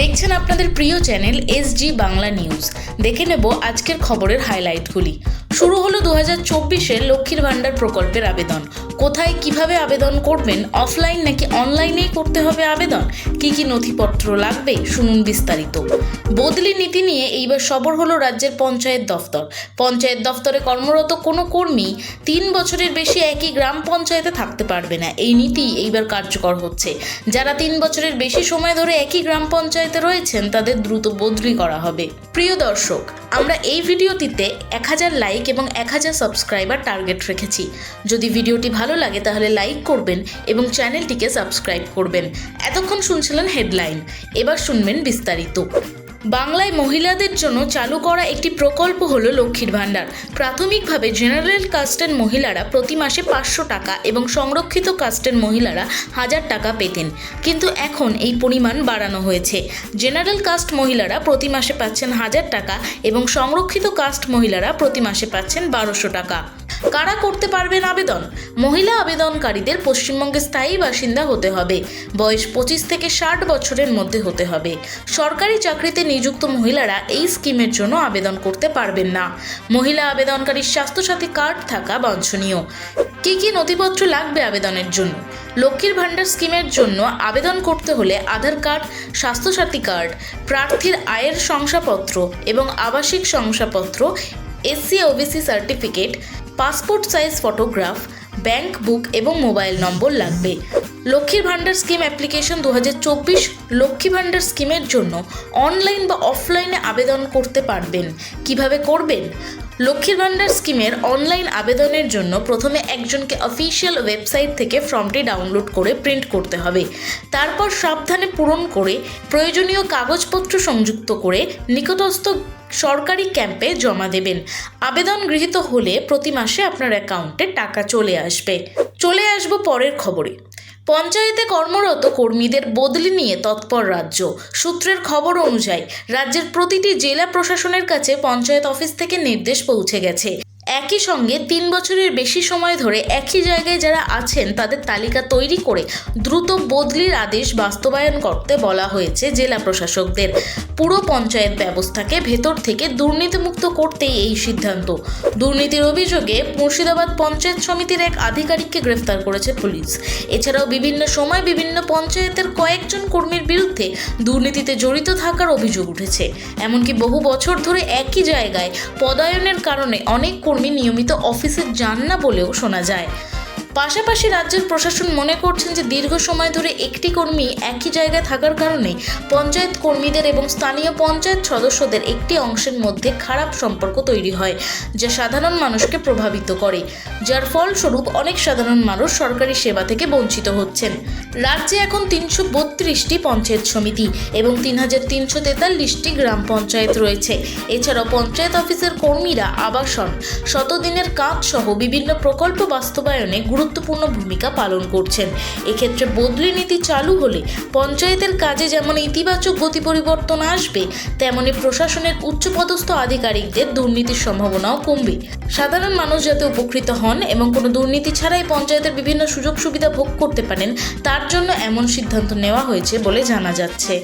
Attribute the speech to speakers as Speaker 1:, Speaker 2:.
Speaker 1: দেখছেন আপনাদের প্রিয় channel S G Bangla news. দেখে নেব আজকের খবরের হাইলাইটগুলি শুরু হলো দু হাজার চব্বিশের লক্ষ্মীর ভাণ্ডার প্রকল্পের আবেদন। কোথায় কীভাবে আবেদন করবেন অফলাইন নাকি অনলাইনেই করতে হবে আবেদন, কি কি নথিপত্র লাগবে, শুনুন বিস্তারিত। বদলি নীতি নিয়ে এইবার সবর হলো রাজ্যের পঞ্চায়েত দফতর। পঞ্চায়েত দফতরে কর্মরত কোনো কর্মী তিন বছরের বেশি একই গ্রাম পঞ্চায়েতে থাকতে পারবে না। এই নীতি এইবার কার্যকর হচ্ছে। যারা তিন বছরের বেশি সময় ধরে একই গ্রাম পঞ্চায়েতে রয়েছেন, তাদের দ্রুত বদলি করা হবে। প্রিয় দর্শক, আমরা এই ভিডিওটিতে এক হাজার লাইক এবং এক হাজার সাবস্ক্রাইবার টার্গেট রেখেছি। যদি ভিডিওটি ভালো লাগে তাহলে লাইক করবেন এবং চ্যানেলটিকে সাবস্ক্রাইব করবেন। এতক্ষণ শুনছিলেন হেডলাইন এবার শুনবেন বিস্তারিত। বাংলায় মহিলাদের জন্য চালু করা একটি প্রকল্প হল লক্ষ্মীর ভাণ্ডার। প্রাথমিকভাবে জেনারেল কাস্টের মহিলারা প্রতি মাসে পাঁচশো টাকা এবং সংরক্ষিত কাস্টের মহিলারা হাজার টাকা পেতেন। কিন্তু এখন এই পরিমাণ বাড়ানো হয়েছে। জেনারেল কাস্ট মহিলারা প্রতি মাসে পাচ্ছেন হাজার টাকা এবং সংরক্ষিত কাস্ট মহিলারা প্রতি মাসে পাচ্ছেন বারোশো টাকা। কারা করতে পারবেন আবেদন? মহিলা আবেদনকারীদের পশ্চিমবঙ্গে স্থায়ী বাসিন্দা হতে হবে। বয়স পঁচিশ থেকে ষাট বছরের মধ্যে হতে হবে। সরকারি চাকরিতে নিযুক্ত মহিলারা এই স্কিমের জন্য আবেদন করতে পারবেন না। মহিলা আবেদনকারীর স্বাস্থ্যসাথী কার্ড থাকা বাঞ্ছনীয়। কী কী নথিপত্র লাগবে আবেদনের জন্য? লক্ষ্মীর ভাণ্ডার স্কিমের জন্য আবেদন করতে হলে আধার কার্ড, স্বাস্থ্যসাথী কার্ড, প্রার্থীর আয়ের শংসাপত্র এবং আবাসিক শংসাপত্র, SC OBC certificate passport size photograph, bank book এবং মোবাইল নম্বর লাগবে। লক্ষ্মীর ভাণ্ডার স্কিম অ্যাপ্লিকেশন দু হাজার চব্বিশ লক্ষ্মী ভাণ্ডার স্কিমের জন্য অনলাইন বা অফলাইনে আবেদন করতে পারবেন। কীভাবে করবেন? লক্ষ্মীর ভাণ্ডার স্কিমের অনলাইন আবেদনের জন্য প্রথমে একজনকে অফিসিয়াল ওয়েবসাইট থেকে ফর্মটি ডাউনলোড করে প্রিন্ট করতে হবে। তারপর সাবধানে পূরণ করে প্রয়োজনীয় কাগজপত্র সংযুক্ত করে নিকটস্থ সরকারি ক্যাম্পে জমা দেবেন। আবেদন গৃহীত হলে প্রতি মাসে আপনার অ্যাকাউন্টে টাকা চলে আসবে। চলে আসব পরের খবরে। পঞ্চায়েতে কর্মরত কর্মীদের বদলি নিয়ে তৎপর রাজ্য। সূত্রের খবর অনুযায়ী, রাজ্যের প্রতিটি জেলা প্রশাসনের কাছে পঞ্চায়েত অফিস থেকে নির্দেশ পৌঁছে গেছে। একই সঙ্গে তিন বছরের বেশি সময় ধরে একই জায়গায় যারা আছেন, তাদের তালিকা তৈরি করে দ্রুত বদলির আদেশ বাস্তবায়ন করতে বলা হয়েছে জেলা প্রশাসকদের। পুরো পঞ্চায়েত ব্যবস্থাকে ভেতর থেকে দুর্নীতিমুক্ত করতেই এই সিদ্ধান্ত। দুর্নীতির অভিযোগে মুর্শিদাবাদ পঞ্চায়েত সমিতির এক আধিকারিককে গ্রেফতার করেছে পুলিশ। এছাড়াও বিভিন্ন সময় বিভিন্ন পঞ্চায়েতের কয়েকজন কর্মীর বিরুদ্ধে দুর্নীতিতে জড়িত থাকার অভিযোগ উঠেছে। এমনকি বহু বছর ধরে একই জায়গায় পদায়নের কারণে অনেক কর্মী নিয়মিত অফিসে যান না বলেও শোনা যায়। পাশাপাশি রাজ্যের প্রশাসন মনে করছেন যে দীর্ঘ সময় ধরে একটি কর্মী একই জায়গায় থাকার কারণে পঞ্চায়েত কর্মীদের এবং স্থানীয় পঞ্চায়েত সদস্যদের একটি অংশের মধ্যে খারাপ সম্পর্ক তৈরি হয়, যা সাধারণ মানুষকে প্রভাবিত করে। যার ফলস্বরূপ অনেক সাধারণ মানুষ সরকারি সেবা থেকে বঞ্চিত হচ্ছেন। রাজ্যে এখন তিনশো বত্রিশটি পঞ্চায়েত সমিতি এবং তিন হাজার তিনশো তেতাল্লিশটি গ্রাম পঞ্চায়েত রয়েছে। এছাড়াও পঞ্চায়েত অফিসের কর্মীরা আবাসন, শতদিনের কাজ সহ বিভিন্ন প্রকল্প বাস্তবায়নে গুরুত্বপূর্ণ ভূমিকা পালন করছেন। এক্ষেত্রে বদলি নীতি চালু হলে পঞ্চায়েতের কাজে যেমন ইতিবাচক গতি পরিবর্তন আসবে, তেমনি প্রশাসনের উচ্চপদস্থ আধিকারিকদের দুর্নীতির সম্ভাবনাও কমবে। সাধারণ মানুষ যাতে উপকৃত হন এবং কোনো দুর্নীতি ছাড়াই পঞ্চায়েতের বিভিন্ন সুযোগ সুবিধা ভোগ করতে পারেন, তার জন্য এমন সিদ্ধান্ত নেওয়া হয়েছে বলে জানা যাচ্ছে।